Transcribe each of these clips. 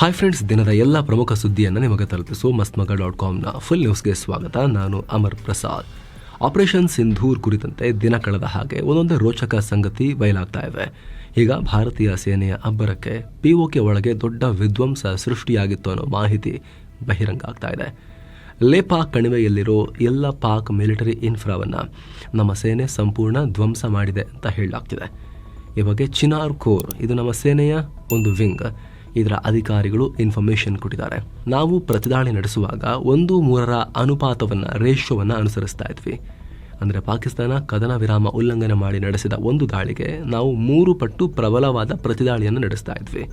Hi friends ದಿನದ ಎಲ್ಲ ಪ್ರಮುಖ ಸುದ್ದಿಯನ್ನು ನಿಮಗೆ ತಲುಪಿಸು ಮಸ್ತ್ಮಗ ಡಾಟ್ ಕಾಮ್ನ ಫುಲ್ ನ್ಯೂಸ್ಗೆ ಸ್ವಾಗತ. ನಾನು ಅಮರ್ ಪ್ರಸಾದ್. ಆಪರೇಷನ್ ಸಿಂಧೂರ್ ಕುರಿತಂತೆ ದಿನ ಕಳೆದ ಹಾಗೆ ಒಂದೊಂದೇ ರೋಚಕ ಸಂಗತಿ ಬಯಲಾಗ್ತಾ ಇವೆ ಈಗ ಭಾರತೀಯ ಸೇನೆಯ ಅಬ್ಬರಕ್ಕೆ ಪಿಒಕೆ ಒಳಗೆ ದೊಡ್ಡ ವಿಧ್ವಂಸ ಸೃಷ್ಟಿಯಾಗಿತ್ತು ಅನ್ನೋ ಮಾಹಿತಿ ಬಹಿರಂಗ ಆಗ್ತಾ ಇದೆ. ಲೇಪಾಕ್ ಕಣಿವೆಯಲ್ಲಿರೋ ಎಲ್ಲ ಪಾಕ್ ಮಿಲಿಟರಿ ಇನ್ಫ್ರಾವನ್ನು ನಮ್ಮ ಸೇನೆ ಸಂಪೂರ್ಣ ಧ್ವಂಸ ಮಾಡಿದೆ ಅಂತ ಹೇಳಲಾಗ್ತಿದೆ. ಈ ಬಗ್ಗೆ ಚಿನಾರ್ ಕೋರ್ ಇದು ನಮ್ಮ ಸೇನೆಯ ಒಂದು ವಿಂಗ್. ಇದರ ಅಧಿಕಾರಿಗಳು ಇನ್ಫಾರ್ಮೇಶನ್ ಕೊಟ್ಟಿದ್ದಾರೆ. ನಾವು ಪ್ರತಿದಾಳಿ ನಡೆಸುವಾಗ ಒಂದು ಮೂರರ ಅನುಪಾತವನ್ನು ರೇಷ್ಯೋವನ್ನು ಅನುಸರಿಸ್ತಾ ಇದ್ವಿ. ಅಂದರೆ ಪಾಕಿಸ್ತಾನ ಕದನ ವಿರಾಮ ಉಲ್ಲಂಘನೆ ಮಾಡಿ ನಡೆಸಿದ ಒಂದು ದಾಳಿಗೆ ನಾವು ಮೂರು ಪಟ್ಟು ಪ್ರಬಲವಾದ ಪ್ರತಿದಾಳಿಯನ್ನು ನಡೆಸ್ತಾ ಇದ್ವಿ.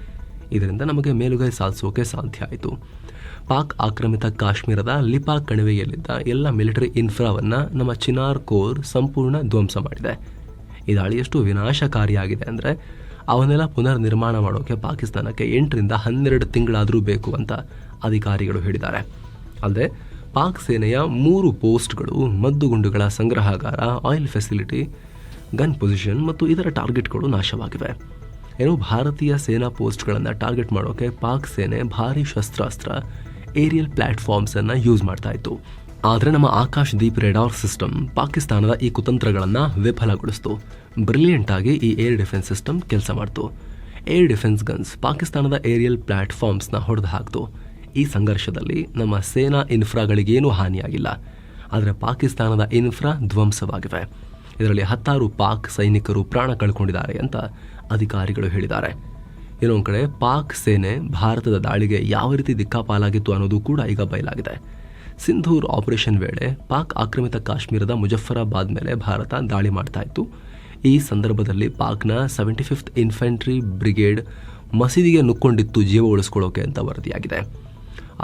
ಇದರಿಂದ ನಮಗೆ ಮೇಲುಗೈ ಸಾಧಿಸೋಕೆ ಸಾಧ್ಯ ಆಯಿತು. ಪಾಕ್ ಆಕ್ರಮಿತ ಕಾಶ್ಮೀರದ ಲಿಪಾ ಕಣಿವೆಯಲ್ಲಿದ್ದ ಎಲ್ಲ ಮಿಲಿಟರಿ ಇನ್ಫ್ರಾವನ್ನು ನಮ್ಮ ಚಿನಾರ್ ಕೋರ್ ಸಂಪೂರ್ಣ ಧ್ವಂಸ ಮಾಡಿದೆ. ಈ ದಾಳಿ ಎಷ್ಟು ವಿನಾಶಕಾರಿಯಾಗಿದೆ ಅಂದರೆ ಅವನ್ನೆಲ್ಲ ಪುನರ್ ನಿರ್ಮಾಣ ಮಾಡೋಕೆ ಪಾಕಿಸ್ತಾನಕ್ಕೆ ಎಂಟರಿಂದ ಹನ್ನೆರಡು ತಿಂಗಳಾದರೂ ಬೇಕು ಅಂತ ಅಧಿಕಾರಿಗಳು ಹೇಳಿದ್ದಾರೆ. ಅಲ್ಲದೆ, ಪಾಕ್ ಸೇನೆಯ ಮೂರು ಪೋಸ್ಟ್ಗಳು, ಮದ್ದುಗುಂಡುಗಳ ಸಂಗ್ರಹಾಗಾರ, ಆಯಿಲ್ ಫೆಸಿಲಿಟಿ, ಗನ್ ಪೊಸಿಷನ್ ಮತ್ತು ಇದರ ಟಾರ್ಗೆಟ್ಗಳು ನಾಶವಾಗಿವೆ. ಏನು ಭಾರತೀಯ ಸೇನಾ ಪೋಸ್ಟ್ಗಳನ್ನು ಟಾರ್ಗೆಟ್ ಮಾಡೋಕ್ಕೆ ಪಾಕ್ ಸೇನೆ ಭಾರಿ ಶಸ್ತ್ರಾಸ್ತ್ರ, ಏರಿಯಲ್ ಪ್ಲಾಟ್ಫಾರ್ಮ್ಸನ್ನು ಯೂಸ್ ಮಾಡ್ತಾ ಇತ್ತು. ಆದರೆ ನಮ್ಮ ಆಕಾಶ್ ದೀಪ್ ರೆಡಾರ್ ಸಿಸ್ಟಮ್ ಪಾಕಿಸ್ತಾನದ ಈ ಕುತಂತ್ರಗಳನ್ನು ವಿಫಲಗೊಳಿಸಿತು. ಬ್ರಿಲಿಯಂಟ್ ಆಗಿ ಈ ಏರ್ ಡಿಫೆನ್ಸ್ ಸಿಸ್ಟಮ್ ಕೆಲಸ ಮಾಡ್ತು. ಏರ್ ಡಿಫೆನ್ಸ್ ಗನ್ಸ್ ಪಾಕಿಸ್ತಾನದ ಏರಿಯಲ್ ಪ್ಲಾಟ್ಫಾರ್ಮ್ಸ್ನ ಹೊಡೆದು ಹಾಕ್ತು. ಈ ಸಂಘರ್ಷದಲ್ಲಿ ನಮ್ಮ ಸೇನಾ ಇನ್ಫ್ರಾಗಳಿಗೇನೂ ಹಾನಿಯಾಗಿಲ್ಲ. ಆದರೆ ಪಾಕಿಸ್ತಾನದ ಇನ್ಫ್ರಾ ಧ್ವಂಸವಾಗಿವೆ. ಇದರಲ್ಲಿ ಹತ್ತಾರು ಪಾಕ್ ಸೈನಿಕರು ಪ್ರಾಣ ಕಳ್ಕೊಂಡಿದ್ದಾರೆ ಅಂತ ಅಧಿಕಾರಿಗಳು ಹೇಳಿದ್ದಾರೆ. ಇನ್ನೊಂದು ಕಡೆ ಪಾಕ್ ಸೇನೆ ಭಾರತದ ದಾಳಿಗೆ ಯಾವ ರೀತಿ ದಿಕ್ಕಾಪಾಲಾಗಿತ್ತು ಅನ್ನೋದು ಕೂಡ ಈಗ ಬಯಲಾಗಿದೆ. ಸಿಂಧೂರ್ ಆಪರೇಷನ್ ವೇಳೆ ಪಾಕ್ ಆಕ್ರಮಿತ ಕಾಶ್ಮೀರದ ಮುಜಫರಾಬಾದ್ ಮೇಲೆ ಭಾರತ ದಾಳಿ ಮಾಡ್ತಾ ಇತ್ತು. ಈ ಸಂದರ್ಭದಲ್ಲಿ ಪಾಕ್ನ ಸೆವೆಂಟಿ ಫಿಫ್ತ್ ಇನ್ಫೆಂಟ್ರಿ ಬ್ರಿಗೇಡ್ ಮಸೀದಿಗೆ ನುಕ್ಕೊಂಡಿತ್ತು ಜೀವ ಉಳಿಸ್ಕೊಳ್ಳೋಕೆ ಅಂತ ವರದಿಯಾಗಿದೆ.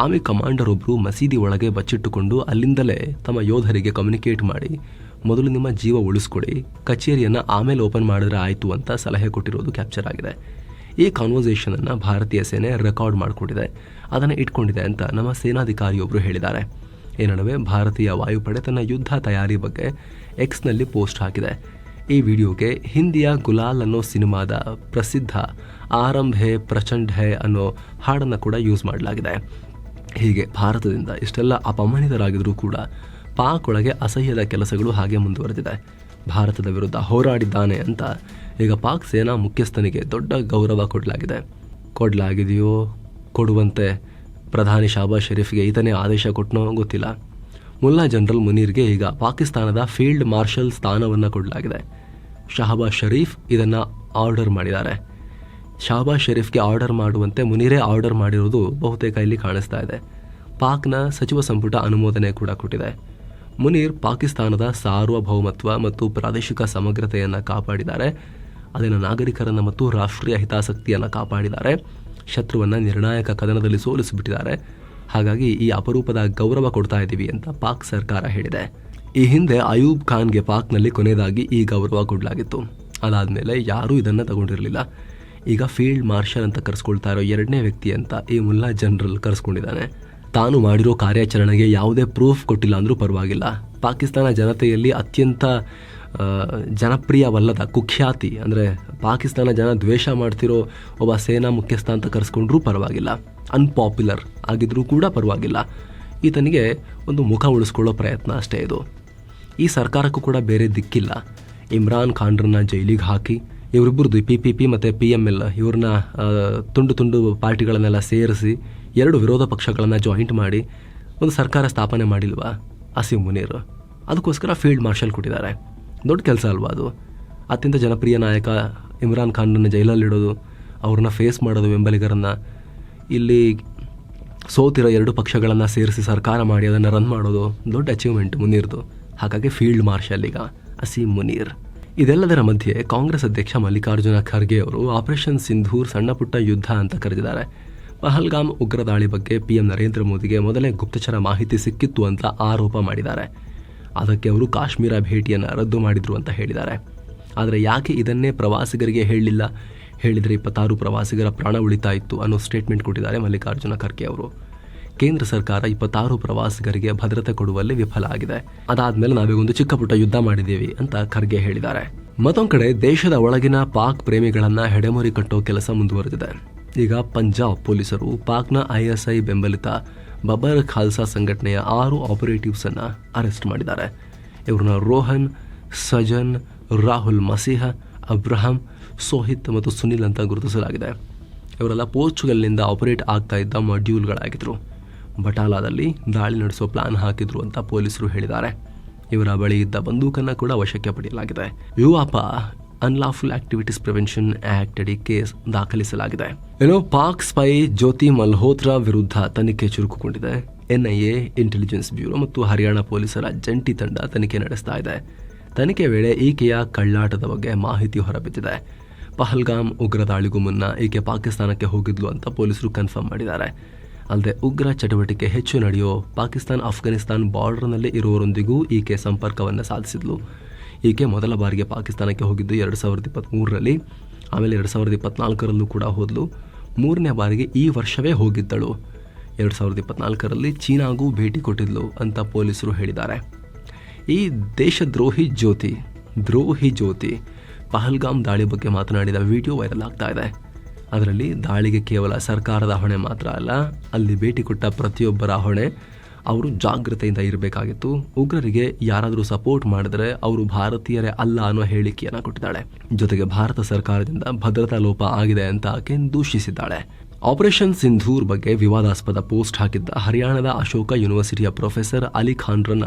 ಆಮಿ ಕಮಾಂಡರ್ ಒಬ್ಬರು ಮಸೀದಿ ಒಳಗೆ ಬಚ್ಚಿಟ್ಟುಕೊಂಡು ಅಲ್ಲಿಂದಲೇ ತಮ್ಮ ಯೋಧರಿಗೆ ಕಮ್ಯುನಿಕೇಟ್ ಮಾಡಿ, ಮೊದಲು ನಿಮ್ಮ ಜೀವ ಉಳಿಸ್ಕೊಳ್ಳಿ, ಕಚೇರಿಯನ್ನು ಆಮೇಲೆ ಓಪನ್ ಮಾಡಿದ್ರೆ ಆಯಿತು ಅಂತ ಸಲಹೆ ಕೊಟ್ಟಿರೋದು ಕ್ಯಾಪ್ಚರ್ ಆಗಿದೆ. ಈ ಕಾನ್ವರ್ಸೇಷನನ್ನು ಭಾರತೀಯ ಸೇನೆ ರೆಕಾರ್ಡ್ ಮಾಡಿಕೊಂಡಿದೆ. ಅದನ್ನು ಇಟ್ಕೊಂಡಿದೆ ಅಂತ ನಮ್ಮ ಸೇನಾಧಿಕಾರಿಯೊಬ್ಬರು ಹೇಳಿದ್ದಾರೆ. ಈ ನಡುವೆ ಭಾರತೀಯ ವಾಯುಪಡೆ ತನ್ನ ಯುದ್ಧ ತಯಾರಿ ಬಗ್ಗೆ ಎಕ್ಸ್ನಲ್ಲಿ ಪೋಸ್ಟ್ ಹಾಕಿದೆ. ಈ ವಿಡಿಯೋಗೆ ಹಿಂದಿಯ ಗುಲಾಲ್ ಅನ್ನೋ ಸಿನಿಮಾದ ಪ್ರಸಿದ್ಧ ಆರಂಭ ಹೇ, ಪ್ರಚಂಡ್ ಹೇ ಅನ್ನೋ ಹಾಡನ್ನು ಕೂಡ ಯೂಸ್ ಮಾಡಲಾಗಿದೆ. ಹೀಗೆ ಭಾರತದಿಂದ ಇಷ್ಟೆಲ್ಲ ಅಪಮಾನಿತರಾಗಿದ್ದರೂ ಕೂಡ ಪಾಕ್ ಒಳಗೆ ಅಸಹ್ಯದ ಕೆಲಸಗಳು ಹಾಗೆ ಮುಂದುವರೆದಿದೆ. ಭಾರತದ ವಿರುದ್ಧ ಹೋರಾಡಿದ್ದಾನೆ ಅಂತ ಈಗ ಪಾಕ್ ಸೇನಾ ಮುಖ್ಯಸ್ಥನಿಗೆ ದೊಡ್ಡ ಗೌರವ ಕೊಡಲಾಗಿದೆ. ಕೊಡಲಾಗಿದೆಯೋ ಕೊಡುವಂತೆ ಪ್ರಧಾನಿ ಶಾಬಾಜ್ ಶರೀಫ್ಗೆ ಈತನೇ ಆದೇಶ ಕೊಟ್ಟನೋ ಗೊತ್ತಿಲ್ಲ. ಮುಲ್ಲಾ ಜನರಲ್ ಮುನೀರ್ಗೆ ಈಗ ಪಾಕಿಸ್ತಾನದ ಫೀಲ್ಡ್ ಮಾರ್ಷಲ್ ಸ್ಥಾನವನ್ನು ಕೊಡಲಾಗಿದೆ. ಶಹಬಾಜ್ ಶರೀಫ್ ಇದನ್ನು ಆರ್ಡರ್ ಮಾಡಿದ್ದಾರೆ. ಶಹಬಾಜ್ ಶರೀಫ್ಗೆ ಆರ್ಡರ್ ಮಾಡುವಂತೆ ಮುನೀರೇ ಆರ್ಡರ್ ಮಾಡಿರೋದು ಬಹುತೇಕ ಇಲ್ಲಿ ಕಾಣಿಸ್ತಾ ಇದೆ. ಪಾಕ್ನ ಸಚಿವ ಸಂಪುಟ ಅನುಮೋದನೆ ಕೂಡ ಕೊಟ್ಟಿದೆ. ಮುನೀರ್ ಪಾಕಿಸ್ತಾನದ ಸಾರ್ವಭೌಮತ್ವ ಮತ್ತು ಪ್ರಾದೇಶಿಕ ಸಮಗ್ರತೆಯನ್ನು ಕಾಪಾಡಿದ್ದಾರೆ. ಅಲ್ಲಿನ ನಾಗರಿಕರನ್ನು ಮತ್ತು ರಾಷ್ಟ್ರೀಯ ಹಿತಾಸಕ್ತಿಯನ್ನು ಕಾಪಾಡಿದ್ದಾರೆ. ಶತ್ರುವನ್ನು ನಿರ್ಣಾಯಕ ಕದನದಲ್ಲಿ ಸೋಲಿಸಿಬಿಟ್ಟಿದ್ದಾರೆ. ಹಾಗಾಗಿ ಈ ಅಪರೂಪದ ಗೌರವ ಕೊಡ್ತಾ ಇದ್ದೀವಿ ಅಂತ ಪಾಕ್ ಸರ್ಕಾರ ಹೇಳಿದೆ. ಈ ಹಿಂದೆ ಅಯೂಬ್ ಖಾನ್ಗೆ ಪಾಕ್ನಲ್ಲಿ ಕೊನೆಯದಾಗಿ ಈ ಗೌರವ ಕೊಡಲಾಗಿತ್ತು. ಅದಾದಮೇಲೆ ಯಾರೂ ಇದನ್ನು ತಗೊಂಡಿರಲಿಲ್ಲ. ಈಗ ಫೀಲ್ಡ್ ಮಾರ್ಷಲ್ ಅಂತ ಕರೆಸ್ಕೊಳ್ತಾ ಇರೋ ಎರಡನೇ ವ್ಯಕ್ತಿ ಅಂತ ಈ ಮುಲ್ಲಾ ಜನರಲ್ ಕರೆಸ್ಕೊಂಡಿದ್ದಾನೆ. ತಾನು ಮಾಡಿರೋ ಕಾರ್ಯಾಚರಣೆಗೆ ಯಾವುದೇ ಪ್ರೂಫ್ ಕೊಟ್ಟಿಲ್ಲ ಅಂದರೂ ಪರವಾಗಿಲ್ಲ. ಪಾಕಿಸ್ತಾನ ಜನತೆಯಲ್ಲಿ ಅತ್ಯಂತ ಜನಪ್ರಿಯವಲ್ಲದ, ಕುಖ್ಯಾತಿ, ಅಂದರೆ ಪಾಕಿಸ್ತಾನ ಜನ ದ್ವೇಷ ಮಾಡ್ತಿರೋ ಒಬ್ಬ ಸೇನಾ ಮುಖ್ಯಸ್ಥ ಅಂತ ಕರೆಸ್ಕೊಂಡ್ರೂ ಪರವಾಗಿಲ್ಲ. ಅನ್ಪಾಪ್ಯುಲರ್ ಆಗಿದ್ರೂ ಕೂಡ ಪರವಾಗಿಲ್ಲ. ಈತನಿಗೆ ಒಂದು ಮುಖ ಉಳಿಸ್ಕೊಳ್ಳೋ ಪ್ರಯತ್ನ ಅಷ್ಟೇ ಇದು. ಈ ಸರ್ಕಾರಕ್ಕೂ ಕೂಡ ಬೇರೆ ದಿಕ್ಕಿಲ್ಲ. ಇಮ್ರಾನ್ ಖಾನ್ರನ್ನ ಜೈಲಿಗೆ ಹಾಕಿ ಇವರಿಬ್ಬರದ್ದು ಪಿ ಪಿ ಪಿ ಮತ್ತು ಪಿ ಎಂ ಎಲ್ ಇವ್ರನ್ನ ತುಂಡು ತುಂಡು ಪಾರ್ಟಿಗಳನ್ನೆಲ್ಲ ಸೇರಿಸಿ, ಎರಡು ವಿರೋಧ ಪಕ್ಷಗಳನ್ನು ಜಾಯಿಂಟ್ ಮಾಡಿ, ಒಂದು ಸರ್ಕಾರ ಸ್ಥಾಪನೆ ಮಾಡಿಲ್ವಾ? ಅಸೀಮ್ ಮುನೀರ್. ಅದಕ್ಕೋಸ್ಕರ ಫೀಲ್ಡ್ ಮಾರ್ಷಲ್ ಕೊಟ್ಟಿದ್ದಾರೆ. ದೊಡ್ಡ ಕೆಲಸ ಅಲ್ವಾ ಅದು? ಅತ್ಯಂತ ಜನಪ್ರಿಯ ನಾಯಕ ಇಮ್ರಾನ್ ಖಾನ್ನನ್ನು ಜೈಲಲ್ಲಿಡೋದು ಅವ್ರನ್ನ ಫೇಸ್ ಮಾಡೋದು ಬೆಂಬಲಿಗರನ್ನು. ಇಲ್ಲಿ ಸೋತಿರೋ ಎರಡು ಪಕ್ಷಗಳನ್ನು ಸೇರಿಸಿ ಸರ್ಕಾರ ಮಾಡಿ ಅದನ್ನು ರನ್ ಮಾಡೋದು ದೊಡ್ಡ ಅಚೀವ್ಮೆಂಟ್ ಮುನೀರ್ದು. ಹಾಗಾಗಿ ಫೀಲ್ಡ್ ಮಾರ್ಷಲ್ ಈಗ ಅಸೀಂ ಮುನೀರ್. ಇದೆಲ್ಲದರ ಮಧ್ಯೆ ಕಾಂಗ್ರೆಸ್ ಅಧ್ಯಕ್ಷ ಮಲ್ಲಿಕಾರ್ಜುನ ಖರ್ಗೆ ಅವರು ಆಪರೇಷನ್ ಸಿಂಧೂರ್ ಸಣ್ಣ ಪುಟ್ಟ ಯುದ್ಧ ಅಂತ ಕರೆದಿದ್ದಾರೆ. ಪಹಲ್ಗಾಮ್ ಉಗ್ರ ದಾಳಿ ಬಗ್ಗೆ ಪಿಎಂ ನರೇಂದ್ರ ಮೋದಿಗೆ ಮೊದಲೇ ಗುಪ್ತಚರ ಮಾಹಿತಿ ಸಿಕ್ಕಿತ್ತು ಅಂತ ಆರೋಪ ಮಾಡಿದ್ದಾರೆ. ಅದಕ್ಕೆ ಅವರು ಕಾಶ್ಮೀರ ಭೇಟಿಯನ್ನು ರದ್ದು ಮಾಡಿದರು ಅಂತ ಹೇಳಿದ್ದಾರೆ. ಆದರೆ ಯಾಕೆ ಇದನ್ನೇ ಪ್ರವಾಸಿಗರಿಗೆ ಹೇಳಲಿಲ್ಲ? ಹೇಳಿದರೆ ಇಪ್ಪತ್ತಾರು ಪ್ರವಾಸಿಗರ ಪ್ರಾಣ ಉಳಿತಾ ಇತ್ತು ಅನ್ನೋ ಸ್ಟೇಟ್ಮೆಂಟ್ ಕೊಟ್ಟಿದ್ದಾರೆ ಮಲ್ಲಿಕಾರ್ಜುನ ಖರ್ಗೆ ಅವರು. ಕೇಂದ್ರ ಸರ್ಕಾರ ಇಪ್ಪತ್ತಾರು ಪ್ರವಾಸಿಗರಿಗೆ ಭದ್ರತೆ ಕೊಡುವಲ್ಲಿ ವಿಫಲ ಆಗಿದೆ. ಅದಾದ್ಮೇಲೆ ನಾವೀಗೊಂದು ಚಿಕ್ಕ ಪುಟ್ಟ ಯುದ್ಧ ಮಾಡಿದ್ದೀವಿ ಅಂತ ಖರ್ಗೆ ಹೇಳಿದ್ದಾರೆ. ಮತ್ತೊಂದು ಕಡೆ ದೇಶದ ಒಳಗಿನ ಪಾಕ್ ಪ್ರೇಮಿಗಳನ್ನು ಹೆಡೆಮುರಿ ಕಟ್ಟೋ ಕೆಲಸ ಮುಂದುವರೆದಿದೆ. ಈಗ ಪಂಜಾಬ್ ಪೊಲೀಸರು ಪಾಕ್ನ ಐಎಸ್ಐ ಬೆಂಬಲಿತ ಬಬರ್ ಖಾಲ್ಸಾ ಸಂಘಟನೆಯ ಆರು ಆಪರೇಟಿವ್ಸ್ ಅನ್ನ ಅರೆಸ್ಟ್ ಮಾಡಿದ್ದಾರೆ. ಇವ್ರನ್ನ ರೋಹನ್, ಸಜನ್, ರಾಹುಲ್ ಮಸಿಹ, ಅಬ್ರಹಂ, ಸೋಹಿತ್ ಮತ್ತು ಸುನಿಲ್ ಅಂತ ಗುರುತಿಸಲಾಗಿದೆ. ಇವರೆಲ್ಲ ಪೋರ್ಚುಗಲ್ನಿಂದ ಆಪರೇಟ್ ಆಗ್ತಾ ಇದ್ದ ಮಾಡ್ಯೂಲ್ಗಳಾಗಿದ್ದರು ಬಟಾಲಾದಲ್ಲಿ ದಾಳಿ ನಡೆಸೋ ಪ್ಲಾನ್ ಹಾಕಿದ್ರು ಅಂತ ಪೊಲೀಸರು ಹೇಳಿದ್ದಾರೆ. ಇವರ ಬಳಿ ಇದ್ದ ಬಂದೂಕನ್ನ ಕೂಡ ವಶಕ್ಕೆ ಪಡೆಯಲಾಗಿದೆ. UAPA unlawful activities prevention act ಅಡಿ ಕೇಸ್ ದಾಖಲಿಸಲಾಗಿದೆ ಏನೋ ಪಾಕ್ ಸ್ಪೈ ಜ್ಯೋತಿ ಮಲ್ಹೋತ್ರಾ ವಿರುದ್ಧ ತನಿಖೆ ಚುರುಕುಗೊಂಡಿದೆ. ಎನ್ಐಎ ಇಂಟೆಲಿಜೆನ್ಸ್ ಬ್ಯೂರೋ ಮತ್ತು ಹರಿಯಾಣ ಪೊಲೀಸರ ಜಂಟಿ ತಂಡ ತನಿಖೆ ನಡೆಸ್ತಾ ಇದೆ. ತನಿಖೆ ವೇಳೆ ಈಕೆಯ ಕಳ್ಳಾಟದ ಬಗ್ಗೆ ಮಾಹಿತಿ ಹೊರಬಿದ್ದಿದೆ. ಪಹಲ್ಗಾಮ್ ಉಗ್ರ ದಾಳಿಗೂ ಮುನ್ನ ಈಕೆ ಪಾಕಿಸ್ತಾನಕ್ಕೆ ಹೋಗಿದ್ಲು ಅಂತ ಪೊಲೀಸರು ಕನ್ಫರ್ಮ್ ಮಾಡಿದ್ದಾರೆ. ಅಲ್ಲದೆ ಉಗ್ರ ಚಟುವಟಿಕೆ ಹೆಚ್ಚು ನಡೆಯೋ ಪಾಕಿಸ್ತಾನ್ ಅಫ್ಘಾನಿಸ್ತಾನ್ ಬಾರ್ಡರ್ನಲ್ಲಿ ಇರುವವರೊಂದಿಗೂ ಈಕೆ ಸಂಪರ್ಕವನ್ನು ಸಾಧಿಸಿದ್ಲು. ಈಕೆ ಮೊದಲ ಬಾರಿಗೆ ಪಾಕಿಸ್ತಾನಕ್ಕೆ ಹೋಗಿದ್ದು ಎರಡು ಸಾವಿರದ ಇಪ್ಪತ್ತ್ಮೂರರಲ್ಲಿ ಆಮೇಲೆ ಎರಡು ಸಾವಿರದ ಇಪ್ಪತ್ತ್ನಾಲ್ಕರಲ್ಲೂ ಕೂಡ ಹೋದಳು ಮೂರನೇ ಬಾರಿಗೆ ಈ ವರ್ಷವೇ ಹೋಗಿದ್ದಳು. ಎರಡು ಸಾವಿರದ ಇಪ್ಪತ್ತ್ನಾಲ್ಕರಲ್ಲಿ ಚೀನಾಗೂ ಭೇಟಿ ಕೊಟ್ಟಿದ್ಲು ಅಂತ ಪೊಲೀಸರು ಹೇಳಿದ್ದಾರೆ. ಈ ದೇಶದ್ರೋಹಿ ಜ್ಯೋತಿ, ದ್ರೋಹಿ ಜ್ಯೋತಿ ಪಹಲ್ಗಾಮ್ ದಾಳಿ ಬಗ್ಗೆ ಮಾತನಾಡಿದ ವಿಡಿಯೋ ವೈರಲ್ ಆಗ್ತಾ ಇದೆ. ಅದರಲ್ಲಿ ದಾಳಿಗೆ ಕೇವಲ ಸರ್ಕಾರದ ಹೊಣೆ ಮಾತ್ರ ಅಲ್ಲ, ಅಲ್ಲಿ ಭೇಟಿ ಕೊಟ್ಟ ಪ್ರತಿಯೊಬ್ಬರ ಹೊಣೆ ಅವರು ಜಾಗೃತೆಯಿಂದ ಇರಬೇಕಾಗಿತ್ತು. ಉಗ್ರರಿಗೆ ಯಾರಾದರೂ ಸಪೋರ್ಟ್ ಮಾಡಿದರೆ ಅವರು ಭಾರತೀಯರೇ ಅಲ್ಲ ಅನ್ನೋ ಹೇಳಿಕೆಯನ್ನು ಕೊಟ್ಟಿದ್ದಾಳೆ. ಜೊತೆಗೆ ಭಾರತ ಸರ್ಕಾರದಿಂದ ಭದ್ರತಾ ಲೋಪ ಆಗಿದೆ ಅಂತ ಆಕೆ ದೂಷಿಸಿದ್ದಾಳೆ. ಆಪರೇಷನ್ ಸಿಂಧೂರ್ ಬಗ್ಗೆ ವಿವಾದಾಸ್ಪದ ಪೋಸ್ಟ್ ಹಾಕಿದ್ದ ಹರಿಯಾಣದ ಅಶೋಕ ಯೂನಿವರ್ಸಿಟಿಯ ಪ್ರೊಫೆಸರ್ ಅಲಿ ಖಾನ್ರನ್ನ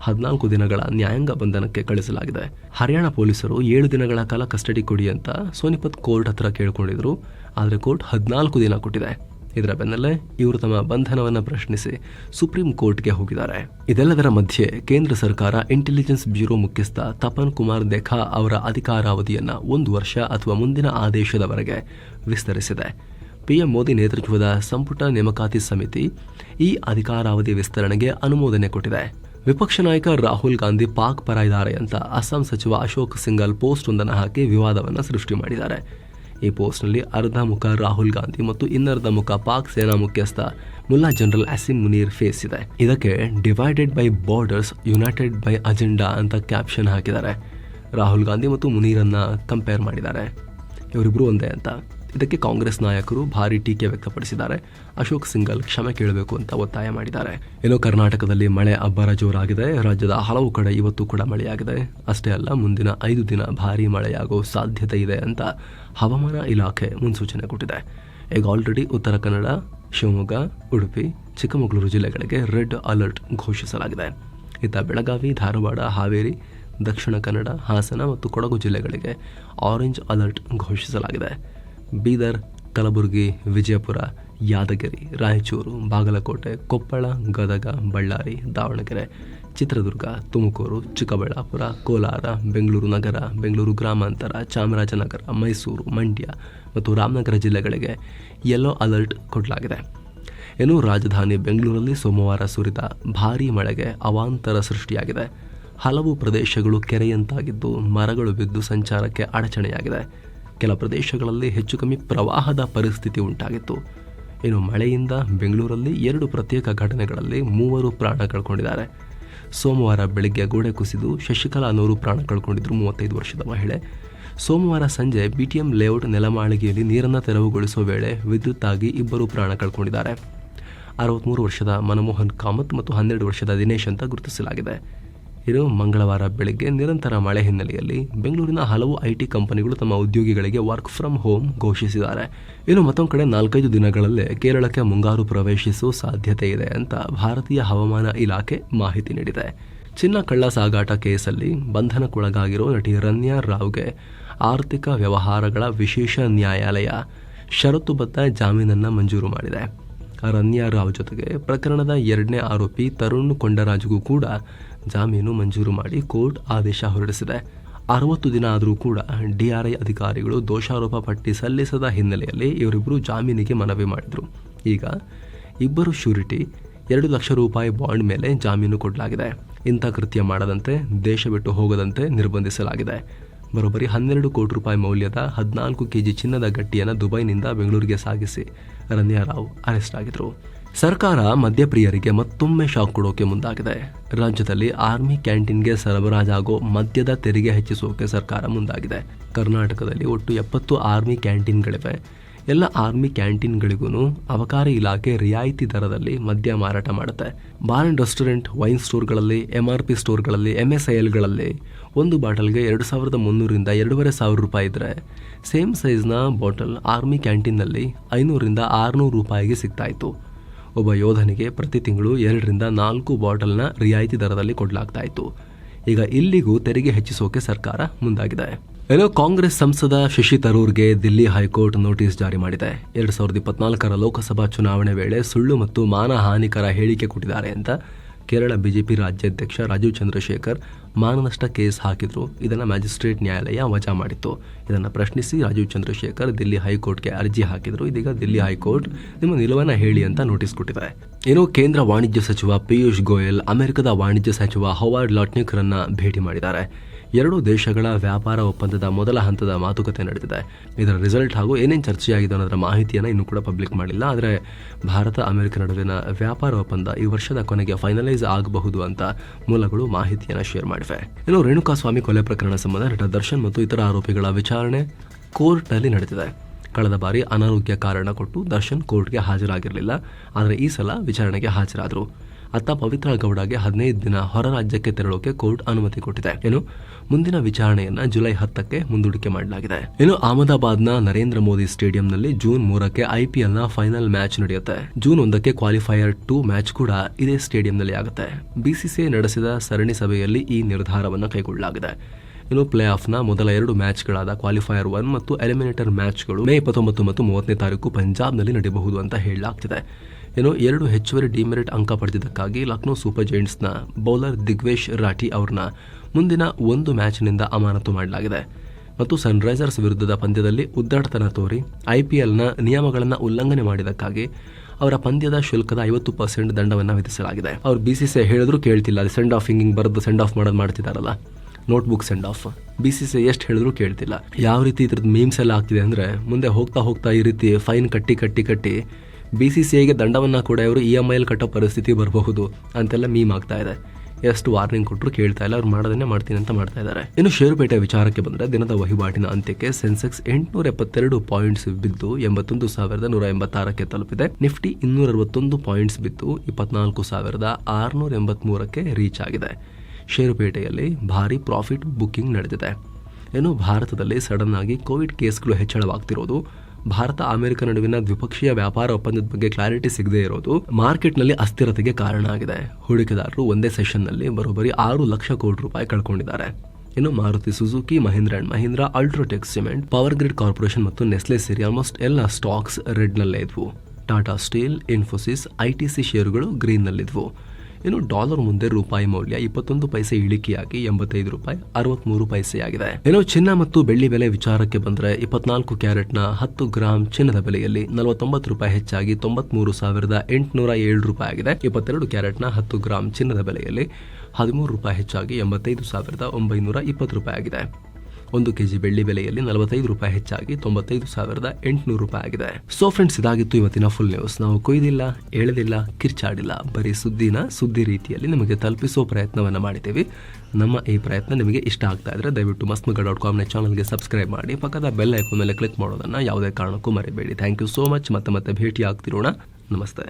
ಹದಿನಾಲ್ಕು ದಿನಗಳ ನ್ಯಾಯಾಂಗ ಬಂಧನಕ್ಕೆ ಕಳಿಸಲಾಗಿದೆ. ಹರಿಯಾಣ ಪೊಲೀಸರು ಏಳು ದಿನಗಳ ಕಾಲ ಕಸ್ಟಡಿ ಕೊಡಿ ಅಂತ ಸೋನಿಪತ್ ಕೋರ್ಟ್ ಹತ್ರ ಕೇಳಿಕೊಂಡಿದ್ರು. ಆದರೆ ಕೋರ್ಟ್ ಹದಿನಾಲ್ಕು ದಿನ ಕೊಟ್ಟಿದೆ. ಇದರ ಬೆನ್ನಲ್ಲೇ ಇವರು ತಮ್ಮ ಬಂಧನವನ್ನು ಪ್ರಶ್ನಿಸಿ ಸುಪ್ರೀಂ ಕೋರ್ಟ್ಗೆ ಹೋಗಿದ್ದಾರೆ. ಇದೆಲ್ಲದರ ಮಧ್ಯೆ ಕೇಂದ್ರ ಸರ್ಕಾರ ಇಂಟೆಲಿಜೆನ್ಸ್ ಬ್ಯೂರೋ ಮುಖ್ಯಸ್ಥ ತಪನ್ ಕುಮಾರ್ ದೇಖಾ ಅವರ ಅಧಿಕಾರಾವಧಿಯನ್ನ ಒಂದು ವರ್ಷ ಅಥವಾ ಮುಂದಿನ ಆದೇಶದವರೆಗೆ ವಿಸ್ತರಿಸಿದೆ. ಪಿಎಂ ಮೋದಿ ನೇತೃತ್ವದ ಸಂಪುಟ ನೇಮಕಾತಿ ಸಮಿತಿ ಈ ಅಧಿಕಾರಾವಧಿ ವಿಸ್ತರಣೆಗೆ ಅನುಮೋದನೆ ಕೊಟ್ಟಿದೆ. ವಿಪಕ್ಷ ನಾಯಕ ರಾಹುಲ್ ಗಾಂಧಿ ಪಾಕ್ ಪರ ಇದ್ದಾರೆ ಅಂತ ಅಸ್ಸಾಂ ಸಚಿವ ಅಶೋಕ್ ಸಿಂಗಲ್ ಪೋಸ್ಟ್ ಒಂದನ್ನು ಹಾಕಿ ವಿವಾದವನ್ನು ಸೃಷ್ಟಿ ಮಾಡಿದ್ದಾರೆ. ಈ ಪೋಸ್ಟ್ನಲ್ಲಿ ಅರ್ಧ ಮುಖ ರಾಹುಲ್ ಗಾಂಧಿ ಮತ್ತು ಇನ್ನರ್ಧ ಮುಖ ಪಾಕ್ ಸೇನಾ ಮುಖ್ಯಸ್ಥ ಮುಲ್ಲಾ ಜನರಲ್ ಅಸಿಮ್ ಮುನೀರ್ ಫೇಸ್ ಇದೆ. ಇದಕ್ಕೆ divided by borders united by agenda ಅಂತ ಕ್ಯಾಪ್ಷನ್ ಹಾಕಿದ್ದಾರೆ. ರಾಹುಲ್ ಗಾಂಧಿ ಮತ್ತು ಮುನೀರನ್ನ ಕಂಪೇರ್ ಮಾಡಿದ್ದಾರೆ. ಇವರಿಬ್ಬರು ಒಂದೇ ಅಂತ. ಇದಕ್ಕೆ ಕಾಂಗ್ರೆಸ್ ನಾಯಕರು ಭಾರಿ ಟೀಕೆ ವ್ಯಕ್ತಪಡಿಸಿದ್ದಾರೆ. ಅಶೋಕ್ ಸಿಂಗಲ್ ಕ್ಷಮೆ ಕೇಳಬೇಕು ಅಂತ ಒತ್ತಾಯ ಮಾಡಿದ್ದಾರೆ. ಇನ್ನು ಕರ್ನಾಟಕದಲ್ಲಿ ಮಳೆ ಅಬ್ಬರ ಜೋರಾಗಿದೆ. ರಾಜ್ಯದ ಹಲವು ಕಡೆ ಇವತ್ತು ಕೂಡ ಮಳೆಯಾಗಿದೆ. ಅಷ್ಟೇ ಅಲ್ಲ, ಮುಂದಿನ ಐದು ದಿನ ಭಾರಿ ಮಳೆಯಾಗೋ ಸಾಧ್ಯತೆ ಇದೆ ಅಂತ ಹವಾಮಾನ ಇಲಾಖೆ ಮುನ್ಸೂಚನೆ ಕೊಟ್ಟಿದೆ. ಈಗ ಆಲ್ರೆಡಿ ಉತ್ತರ ಕನ್ನಡ, ಶಿವಮೊಗ್ಗ, ಉಡುಪಿ, ಚಿಕ್ಕಮಗಳೂರು ಜಿಲ್ಲೆಗಳಿಗೆ ರೆಡ್ ಅಲರ್ಟ್ ಘೋಷಿಸಲಾಗಿದೆ. ಇತ್ತ ಬೆಳಗಾವಿ, ಧಾರವಾಡ, ಹಾವೇರಿ, ದಕ್ಷಿಣ ಕನ್ನಡ, ಹಾಸನ ಮತ್ತು ಕೊಡಗು ಜಿಲ್ಲೆಗಳಿಗೆ ಆರೆಂಜ್ ಅಲರ್ಟ್ ಘೋಷಿಸಲಾಗಿದೆ. ಬೀದರ್, ಕಲಬುರಗಿ, ವಿಜಯಪುರ, ಯಾದಗಿರಿ, ರಾಯಚೂರು, ಬಾಗಲಕೋಟೆ, ಕೊಪ್ಪಳ, ಗದಗ, ಬಳ್ಳಾರಿ, ದಾವಣಗೆರೆ, ಚಿತ್ರದುರ್ಗ, ತುಮಕೂರು, ಚಿಕ್ಕಬಳ್ಳಾಪುರ, ಕೋಲಾರ, ಬೆಂಗಳೂರು ನಗರ, ಬೆಂಗಳೂರು ಗ್ರಾಮಾಂತರ, ಚಾಮರಾಜನಗರ, ಮೈಸೂರು, ಮಂಡ್ಯ ಮತ್ತು ರಾಮನಗರ ಜಿಲ್ಲೆಗಳಿಗೆ ಯೆಲ್ಲೋ ಅಲರ್ಟ್ ಕೊಡಲಾಗಿದೆ. ಇನ್ನು ರಾಜಧಾನಿ ಬೆಂಗಳೂರಲ್ಲಿ ಸೋಮವಾರ ಸುರಿದ ಭಾರೀ ಮಳೆಗೆ ಅವಾಂತರ ಸೃಷ್ಟಿಯಾಗಿದೆ. ಹಲವು ಪ್ರದೇಶಗಳು ಕೆರೆಯಂತಾಗಿದ್ದು ಮರಗಳು ಬಿದ್ದು ಸಂಚಾರಕ್ಕೆ ಅಡಚಣೆಯಾಗಿದೆ. ಕೆಲ ಪ್ರದೇಶಗಳಲ್ಲಿ ಹೆಚ್ಚು ಕಮ್ಮಿ ಪ್ರವಾಹದ ಪರಿಸ್ಥಿತಿ ಉಂಟಾಗಿತ್ತು. ಇನ್ನು ಮಳೆಯಿಂದ ಬೆಂಗಳೂರಲ್ಲಿ ಎರಡು ಪ್ರತ್ಯೇಕ ಘಟನೆಗಳಲ್ಲಿ ಮೂವರು ಪ್ರಾಣ ಕಳ್ಕೊಂಡಿದ್ದಾರೆ. ಸೋಮವಾರ ಬೆಳಗ್ಗೆ ಗೋಡೆ ಕುಸಿದು ಶಶಿಕಲಾ ನೂರು ಪ್ರಾಣ ಕಳ್ಕೊಂಡಿದ್ರು ಮೂವತ್ತೈದು ವರ್ಷದ ಮಹಿಳೆ. ಸೋಮವಾರ ಸಂಜೆ ಬಿಟಿಎಂ ಲೇಔಟ್ ನೆಲಮಾಳಿಗೆಯಲ್ಲಿ ನೀರನ್ನು ತೆರವುಗೊಳಿಸುವ ವೇಳೆ ವಿದ್ಯುತ್ ಆಗಿ ಇಬ್ಬರು ಪ್ರಾಣ ಕಳ್ಕೊಂಡಿದ್ದಾರೆ. ಅರವತ್ತ್ಮೂರು ವರ್ಷದ ಮನಮೋಹನ್ ಕಾಮತ್ ಮತ್ತು ಹನ್ನೆರಡು ವರ್ಷದ ದಿನೇಶ್ ಅಂತ ಗುರುತಿಸಲಾಗಿದೆ. ಇನ್ನು ಮಂಗಳವಾರ ಬೆಳಗ್ಗೆ ನಿರಂತರ ಮಳೆ ಹಿನ್ನೆಲೆಯಲ್ಲಿ ಬೆಂಗಳೂರಿನ ಹಲವು ಐಟಿ ಕಂಪನಿಗಳು ತಮ್ಮ ಉದ್ಯೋಗಿಗಳಿಗೆ ವರ್ಕ್ ಫ್ರಮ್ ಹೋಮ್ ಘೋಷಿಸಿದ್ದಾರೆ. ಇನ್ನು ಮತ್ತೊಂದು ಕಡೆ ನಾಲ್ಕೈದು ದಿನಗಳಲ್ಲೇ ಕೇರಳಕ್ಕೆ ಮುಂಗಾರು ಪ್ರವೇಶಿಸುವ ಸಾಧ್ಯತೆ ಇದೆ ಅಂತ ಭಾರತೀಯ ಹವಾಮಾನ ಇಲಾಖೆ ಮಾಹಿತಿ ನೀಡಿದೆ. ಚಿನ್ನ ಕಳ್ಳ ಸಾಗಾಟ ಕೇಸಲ್ಲಿ ಬಂಧನಕ್ಕೊಳಗಾಗಿರೋ ನಟಿ ರನ್ಯಾ ರಾವ್ಗೆ ಆರ್ಥಿಕ ವ್ಯವಹಾರಗಳ ವಿಶೇಷ ನ್ಯಾಯಾಲಯ ಷರತ್ತುಬದ್ಧ ಜಾಮೀನನ್ನು ಮಂಜೂರು ಮಾಡಿದೆ. ರನ್ಯಾ ರಾವ್ ಜೊತೆಗೆ ಪ್ರಕರಣದ ಎರಡನೇ ಆರೋಪಿ ತರುಣ್ ಕೊಂಡರಾಜ್ಗೂ ಕೂಡ ಜಾಮೀನು ಮಂಜೂರು ಮಾಡಿ ಕೋರ್ಟ್ ಆದೇಶ ಹೊರಡಿಸಿದೆ. ಅರವತ್ತು ದಿನ ಆದರೂ ಕೂಡ ಡಿಆರ್ಐ ಅಧಿಕಾರಿಗಳು ದೋಷಾರೋಪ ಪಟ್ಟಿ ಸಲ್ಲಿಸದ ಹಿನ್ನೆಲೆಯಲ್ಲಿ ಇವರಿಬ್ಬರು ಜಾಮೀನಿಗೆ ಮನವಿ ಮಾಡಿದರು. ಈಗ ಇಬ್ಬರು ಶ್ಯೂರಿಟಿ, ಎರಡು ಲಕ್ಷ ರೂಪಾಯಿ ಬಾಂಡ್ ಮೇಲೆ ಜಾಮೀನು ಕೊಡಲಾಗಿದೆ. ಇಂಥ ಕೃತ್ಯ ಮಾಡದಂತೆ, ದೇಶ ಬಿಟ್ಟು ಹೋಗದಂತೆ ನಿರ್ಬಂಧಿಸಲಾಗಿದೆ. ಬರೋಬ್ಬರಿ ಹನ್ನೆರಡು ಕೋಟಿ ರೂಪಾಯಿ ಮೌಲ್ಯದ ಹದಿನಾಲ್ಕು ಕೆಜಿ ಚಿನ್ನದ ಗಟ್ಟಿಯನ್ನು ದುಬೈನಿಂದ ಬೆಂಗಳೂರಿಗೆ ಸಾಗಿಸಿ ರನ್ಯಾ ರಾವ್ ಅರೆಸ್ಟ್ ಆಗಿದ್ರು. ಸರ್ಕಾರ ಮದ್ಯಪ್ರಿಯರಿಗೆ ಮತ್ತೊಮ್ಮೆ ಶಾಕ್ ಕೊಡೋಕೆ ಮುಂದಾಗಿದೆ. ರಾಜ್ಯದಲ್ಲಿ ಆರ್ಮಿ ಕ್ಯಾಂಟೀನ್ಗೆ ಸರಬರಾಜಾಗೋ ಮದ್ಯದ ತೆರಿಗೆ ಹೆಚ್ಚಿಸೋಕೆ ಸರ್ಕಾರ ಮುಂದಾಗಿದೆ. ಕರ್ನಾಟಕದಲ್ಲಿ ಒಟ್ಟು ಎಪ್ಪತ್ತು ಆರ್ಮಿ ಕ್ಯಾಂಟೀನ್ಗಳಿವೆ. ಎಲ್ಲ ಆರ್ಮಿ ಕ್ಯಾಂಟೀನ್ಗಳಿಗೂ ಅಬಕಾರಿ ಇಲಾಖೆ ರಿಯಾಯಿತಿ ದರದಲ್ಲಿ ಮದ್ಯ ಮಾರಾಟ ಮಾಡುತ್ತೆ. ಬಾರ್ ಅಂಡ್ ರೆಸ್ಟೋರೆಂಟ್, ವೈನ್ ಸ್ಟೋರ್ಗಳಲ್ಲಿ ಎಂ ಆರ್ ಪಿ ಸ್ಟೋರ್ಗಳಲ್ಲಿ ಎಂ ಎಸ್ ಎಲ್ಗಳಲ್ಲಿ ಒಂದು ಬಾಟಲ್ಗೆ ಎರಡು ಸಾವಿರದ ಮುನ್ನೂರಿಂದ ಎರಡೂವರೆ ಸಾವಿರ ರೂಪಾಯಿ ಇದ್ದರೆ ಸೇಮ್ ಸೈಜ್ನ ಬಾಟಲ್ ಆರ್ಮಿ ಕ್ಯಾಂಟೀನ್ನಲ್ಲಿ ಐನೂರಿಂದ ಆರುನೂರು ರೂಪಾಯಿಗೆ ಸಿಗ್ತಾ ಇತ್ತು. ಒಬ್ಬ ಯೋಧನಿಗೆ ಪ್ರತಿ ತಿಂಗಳು ಎರಡರಿಂದ ನಾಲ್ಕು ಬಾಟಲ್ನ ರಿಯಾಯಿತಿ ದರದಲ್ಲಿ ಕೊಡಲಾಗ್ತಾ ಇತ್ತು ಈಗ ಇಲ್ಲಿಗೂ ತೆರಿಗೆ ಹೆಚ್ಚಿಸೋಕೆ ಸರ್ಕಾರ ಮುಂದಾಗಿದೆ. ಏನೋ ಕಾಂಗ್ರೆಸ್ ಸಂಸದ ಶಶಿ ತರೂರ್ಗೆ ದಿಲ್ಲಿ ಹೈಕೋರ್ಟ್ ನೋಟಿಸ್ ಜಾರಿ ಮಾಡಿದೆ. ಎರಡ್ ಸಾವಿರದ ಇಪ್ಪತ್ನಾಲ್ಕರ ಲೋಕಸಭಾ ಚುನಾವಣೆ ವೇಳೆ ಸುಳ್ಳು ಮತ್ತು ಮಾನಹಾನಿಕರ ಹೇಳಿಕೆ ಕೊಟ್ಟಿದ್ದಾರೆ ಅಂತ ಕೇರಳ ಬಿಜೆಪಿ ರಾಜ್ಯಾಧ್ಯಕ್ಷ ರಾಜೀವ್ ಚಂದ್ರಶೇಖರ್ ಮಾನನಷ್ಟ ಕೇಸ್ ಹಾಕಿದ್ರು. ಇದನ್ನು ಮ್ಯಾಜಿಸ್ಟ್ರೇಟ್ ನ್ಯಾಯಾಲಯ ವಜಾ ಮಾಡಿತ್ತು. ಇದನ್ನು ಪ್ರಶ್ನಿಸಿ ರಾಜೀವ್ ಚಂದ್ರಶೇಖರ್ ದಿಲ್ಲಿ ಹೈಕೋರ್ಟ್ಗೆ ಅರ್ಜಿ ಹಾಕಿದ್ರು. ಇದೀಗ ದಿಲ್ಲಿ ಹೈಕೋರ್ಟ್ ನಿಮ್ಮ ನಿಲುವನ್ನು ಹೇಳಿ ಅಂತ ನೋಟಿಸ್ ಕೊಟ್ಟಿದ್ದಾರೆ ಇನ್ನು ಕೇಂದ್ರ ವಾಣಿಜ್ಯ ಸಚಿವ ಪಿಯೂಷ್ ಗೋಯಲ್ ಅಮೆರಿಕದ ವಾಣಿಜ್ಯ ಸಚಿವ ಹವಾರ್ಡ್ ಲಾಟ್ನಿಕ್ರನ್ನ ಭೇಟಿ ಮಾಡಿದ್ದಾರೆ. ಎರಡೂ ದೇಶಗಳ ವ್ಯಾಪಾರ ಒಪ್ಪಂದದ ಮೊದಲ ಹಂತದ ಮಾತುಕತೆ ನಡೆದಿದೆ. ಇದರ ರಿಸಲ್ಟ್ ಹಾಗೂ ಏನೇನು ಚರ್ಚೆಯಾಗಿದೆ ಅನ್ನೋದರ ಮಾಹಿತಿಯನ್ನು ಇನ್ನೂ ಕೂಡ ಪಬ್ಲಿಕ್ ಮಾಡಿಲ್ಲ. ಆದರೆ ಭಾರತ, ಅಮೆರಿಕ ನಡುವಿನ ವ್ಯಾಪಾರ ಒಪ್ಪಂದ ಈ ವರ್ಷದ ಕೊನೆಗೆ ಫೈನಲೈಸ್ ಆಗಬಹುದು ಅಂತ ಮೂಲಗಳು ಮಾಹಿತಿಯನ್ನು ಶೇರ್ ಮಾಡಿವೆ. ಇನ್ನು ರೇಣುಕಾಸ್ವಾಮಿ ಕೊಲೆ ಪ್ರಕರಣ ಸಂಬಂಧ ನಟ ದರ್ಶನ್ ಮತ್ತು ಇತರ ಆರೋಪಿಗಳ ವಿಚಾರಣೆ ಕೋರ್ಟ್ನಲ್ಲಿ ನಡೆದಿದೆ. ಕಳೆದ ಬಾರಿ ಅನಾರೋಗ್ಯ ಕಾರಣ ಕೊಟ್ಟು ದರ್ಶನ್ ಕೋರ್ಟ್ಗೆ ಹಾಜರಾಗಿರಲಿಲ್ಲ. ಆದರೆ ಈ ಸಲ ವಿಚಾರಣೆಗೆ ಹಾಜರಾದರು. ಅತ್ತ ಪವಿತ್ರ ಗೌಡಗೆ ಹದಿನೈದು ದಿನ ಹೊರ ರಾಜ್ಯಕ್ಕೆ ತೆರಳೋಕೆ ಕೋರ್ಟ್ ಅನುಮತಿ ಕೊಟ್ಟಿದೆ. ಏನು? ಮುಂದಿನ ವಿಚಾರಣೆಯನ್ನ ಜುಲೈ ಹತ್ತಕ್ಕೆ ಮುಂದೂಡಿಕೆ ಮಾಡಲಾಗಿದೆ. ಇನ್ನು ಅಹಮದಾಬಾದ್ನ ನರೇಂದ್ರ ಮೋದಿ ಸ್ಟೇಡಿಯಂನಲ್ಲಿ ಜೂನ್ ಮೂರಕ್ಕೆ ಐಪಿಎಲ್ನ ಫೈನಲ್ ಮ್ಯಾಚ್ ನಡೆಯುತ್ತೆ. ಜೂನ್ ಒಂದಕ್ಕೆ ಕ್ವಾಲಿಫೈಯರ್ ಟೂ ಮ್ಯಾಚ್ ಕೂಡ ಇದೇ ಸ್ಟೇಡಿಯಂನಲ್ಲಿ ಆಗುತ್ತೆ. ಬಿಸಿಸಿಐ ನಡೆಸಿದ ಸರಣಿ ಸಭೆಯಲ್ಲಿ ಈ ನಿರ್ಧಾರವನ್ನು ಕೈಗೊಳ್ಳಲಾಗಿದೆ. ಇನ್ನು ಪ್ಲೇ ಆಫ್ನ ಮೊದಲ ಎರಡು ಮ್ಯಾಚ್ಗಳಾದ ಕ್ವಾಲಿಫೈಯರ್ ಒನ್ ಮತ್ತು ಎಲಿಮಿನೇಟರ್ ಮ್ಯಾಚ್ಗಳು ಮೇ ಇಪ್ಪತ್ತೊಂಬತ್ತು ಮತ್ತು ಮೂವತ್ತನೇ ತಾರೀಕು ಪಂಜಾಬ್ನಲ್ಲಿ ನಡೆಯಬಹುದು ಅಂತ ಹೇಳಲಾಗ್ತಿದೆ. ಇನ್ನು ಎರಡು ಹೆಚ್ಚುವರಿ ಡಿಮೆರಿಟ್ ಅಂಕ ಪಡೆದಿದ್ದಕ್ಕಾಗಿ ಲಕ್ನೋ ಸೂಪರ್ ಜೈಂಟ್ಸ್ನ ಬೌಲರ್ ದಿಗ್ವೇಶ್ ರಾಠಿ ಅವ್ರನ್ನ ಮುಂದಿನ ಒಂದು ಮ್ಯಾಚ್ನಿಂದ ಅಮಾನತು ಮಾಡಲಾಗಿದೆ. ಮತ್ತು ಸನ್ರೈಸರ್ಸ್ ವಿರುದ್ಧದ ಪಂದ್ಯದಲ್ಲಿ ಉದ್ದಾಟತನ ತೋರಿ ಐಪಿಎಲ್ನ ನಿಯಮಗಳನ್ನು ಉಲ್ಲಂಘನೆ ಮಾಡಿದ್ದಕ್ಕಾಗಿ ಅವರ ಪಂದ್ಯದ ಶುಲ್ಕದ ಐವತ್ತು ಪರ್ಸೆಂಟ್ ದಂಡವನ್ನು ವಿಧಿಸಲಾಗಿದೆ. ಅವ್ರು ಬಿಸಿಸಿಐ ಹೇಳಿದ್ರು ಕೇಳ್ತಿಲ್ಲ, ಅದು ಸೆಂಡ್ ಆಫ್ ಹಿಂಗಿಂಗ್ ಬರೆದು ಸೆಂಡ್ ಆಫ್ ಮಾಡೋದು ಮಾಡ್ತಿದ್ದಾರಲ್ಲ notebook send off B C C ಎಷ್ಟು ಹೇಳಿದ್ರು ಕೇಳ್ತಿಲ್ಲ. ಯಾವ ರೀತಿ ಇದ್ರದ್ದು ಮೀಮ್ಸ್ ಎಲ್ಲ ಆಗ್ತಿದೆ ಅಂದರೆ ಮುಂದೆ ಹೋಗ್ತಾ ಹೋಗ್ತಾ ಈ ರೀತಿ ಫೈನ್ ಕಟ್ಟಿ ಕಟ್ಟಿ ಕಟ್ಟಿ ಬಿ ಸಿ ಸಿ ಐಗೆ ದಂಡವನ್ನು ಕೂಡ ಇವರು ಇ ಎಂ ಐಯಲ್ಲಿ ಕಟ್ಟೋ ಪರಿಸ್ಥಿತಿ ಬರಬಹುದು ಅಂತೆಲ್ಲ ಮೀಮ್ ಆಗ್ತಾ ಇದೆ. ಎಷ್ಟು ವಾರ್ನಿಂಗ್ ಕೊಟ್ಟರು ಕೇಳ್ತಾ ಇಲ್ಲ, ಅವ್ರು ಮಾಡೋದನ್ನೇ ಮಾಡ್ತೀನಿ ಅಂತ ಮಾಡ್ತಾ ಇದ್ದಾರೆ. ಇನ್ನು ಷೇರುಪೇಟೆ ವಿಚಾರಕ್ಕೆ ಬಂದರೆ ದಿನದ ವಹಿವಾಟಿನ ಅಂತ್ಯಕ್ಕೆ ಸೆನ್ಸೆಕ್ಸ್ ಎಂಟುನೂರ ಎಪ್ಪತ್ತೆರಡು ಪಾಯಿಂಟ್ಸ್ ಬಿದ್ದು ಎಂಬತ್ತೊಂದು ಸಾವಿರದ ನೂರ ಎಂಬತ್ತಾರಕ್ಕೆ ತಲುಪಿದೆ. ನಿಫ್ಟಿ ಇನ್ನೂರ ಅರವತ್ತೊಂದು ಪಾಯಿಂಟ್ಸ್ ಬಿದ್ದು ಇಪ್ಪತ್ನಾಲ್ಕು ಸಾವಿರದ ಆರುನೂರ ಎಂಬತ್ಮೂರಕ್ಕೆ ರೀಚ್ ಆಗಿದೆ. ಷೇರುಪೇಟೆಯಲ್ಲಿ ಭಾರಿ ಪ್ರಾಫಿಟ್ ಬುಕ್ಕಿಂಗ್ ನಡೆದಿದೆ. ಇನ್ನು ಭಾರತದಲ್ಲಿ ಸಡನ್ ಆಗಿ ಕೋವಿಡ್ ಕೇಸ್ಗಳು ಹೆಚ್ಚಳವಾಗ್ತಿರೋದು ಭಾರತ ಅಮೆರಿಕ ನಡುವಿನ ದ್ವಿಪಕ್ಷೀಯ ವ್ಯಾಪಾರ ಒಪ್ಪಂದದ ಬಗ್ಗೆ ಕ್ಲಾರಿಟಿ ಸಿಗದೇ ಇರೋದು ಮಾರ್ಕೆಟ್ನಲ್ಲಿ ಅಸ್ಥಿರತೆಗೆ ಕಾರಣ ಆಗಿದೆ. ಹೂಡಿಕೆದಾರರು ಒಂದೇ ಸೆಷನ್ನಲ್ಲಿ ಬರೋಬ್ಬರಿ ಆರು ಲಕ್ಷ ಕೋಟಿ ರೂಪಾಯಿ ಕಳ್ಕೊಂಡಿದ್ದಾರೆ. ಇನ್ನು Maruti Suzuki, Mahindra and Mahindra, UltraTech cement, Power Grid Corporation ಮತ್ತು ನೆಸ್ಲೆ ಸೇರಿ ಆಲ್ಮೋಸ್ಟ್ ಎಲ್ಲ ಸ್ಟಾಕ್ಸ್ ರೆಡ್ನಲ್ಲೇ ಇದ್ವು. ಟಾಟಾ ಸ್ಟೀಲ್, ಇನ್ಫೋಸಿಸ್ ಐಟಿಸಿ ಷೇರುಗಳು ಗ್ರೀನ್ನಲ್ಲಿದ್ವು. ಇನ್ನು ಡಾಲರ್ ಮುಂದೆ ರೂಪಾಯಿ ಮೌಲ್ಯ ಇಪ್ಪತ್ತೊಂದು ಪೈಸೆ ಇಳಿಕೆಯಾಗಿ ಎಂಬತ್ತೈದು ರೂಪಾಯಿ ಅರವತ್ಮೂರು ಪೈಸೆಯಾಗಿದೆ. ಇನ್ನು ಚಿನ್ನ ಮತ್ತು ಬೆಳ್ಳಿ ಬೆಲೆ ವಿಚಾರಕ್ಕೆ ಬಂದರೆ ಇಪ್ಪತ್ನಾಲ್ಕು ಕ್ಯಾರೆಟ್ನ ಹತ್ತು ಗ್ರಾಂ ಚಿನ್ನದ ಬೆಲೆಯಲ್ಲಿ ನಲವತ್ತೊಂಬತ್ತು ರೂಪಾಯಿ ಹೆಚ್ಚಾಗಿ ತೊಂಬತ್ಮೂರು ಸಾವಿರದ ಎಂಟುನೂರ ಏಳು ರೂಪಾಯಿ ಆಗಿದೆ. ಇಪ್ಪತ್ತೆರಡು ಕ್ಯಾರೆಟ್ನ ಹತ್ತು ಗ್ರಾಂ ಚಿನ್ನದ ಬೆಲೆಯಲ್ಲಿ ಹದಿಮೂರು ರೂಪಾಯಿ ಹೆಚ್ಚಾಗಿ ಎಂಬತ್ತೈದು ಸಾವಿರದ ಒಂಬೈನೂರ ಇಪ್ಪತ್ತು ರೂಪಾಯಿ ಆಗಿದೆ. ಒಂದು ಕೆಜಿ ಬೆಳ್ಳಿ ಬೆಲೆಯಲ್ಲಿ ನಲವತ್ತೈದು ರೂಪಾಯಿ ಹೆಚ್ಚಾಗಿ ತೊಂಬತ್ತೈದು ಸಾವಿರದ ಎಂಟುನೂರು ರೂಪಾಯಿ ಆಗಿದೆ. ಸೊ ಫ್ರೆಂಡ್ಸ್ ಇದಾಗಿತ್ತು ಇವತ್ತಿನ ಫುಲ್ ನ್ಯೂಸ್ ನಾವು ಕೊಯ್ದಿಲ್ಲ, ಎಳೆದಿಲ್ಲ, ಕಿರ್ಚಾಡಿಲ್ಲ. ಬರೀ ಸುದ್ದಿನ ಸುದ್ದಿ ರೀತಿಯಲ್ಲಿ ನಿಮಗೆ ತಲುಪಿಸೋ ಪ್ರಯತ್ನವನ್ನು ಮಾಡಿದ್ದೀವಿ. ನಮ್ಮ ಈ ಪ್ರಯತ್ನ ನಿಮಗೆ ಇಷ್ಟ ಆಗ್ತಾ ಇದ್ರೆ ದಯವಿಟ್ಟು ಮಸ್ಮಗ ಡಾಟ್ ಕಾಮ್ನ ಚಾನಲ್ಗೆ ಸಬ್ಸ್ಕ್ರೈಬ್ ಮಾಡಿ. ಪಕ್ಕದ ಬೆಲ್ ಐಕೋನ್ ಮೇಲೆ ಕ್ಲಿಕ್ ಮಾಡೋದನ್ನು ಯಾವುದೇ ಕಾರಣಕ್ಕೂ ಮರಿಬೇಡಿ. ಥ್ಯಾಂಕ್ ಯು ಸೋ ಮಚ್ ಮತ್ತೆ ಮತ್ತೆ ಭೇಟಿ ಆಗ್ತಿರೋಣ ನಮಸ್ತೆ.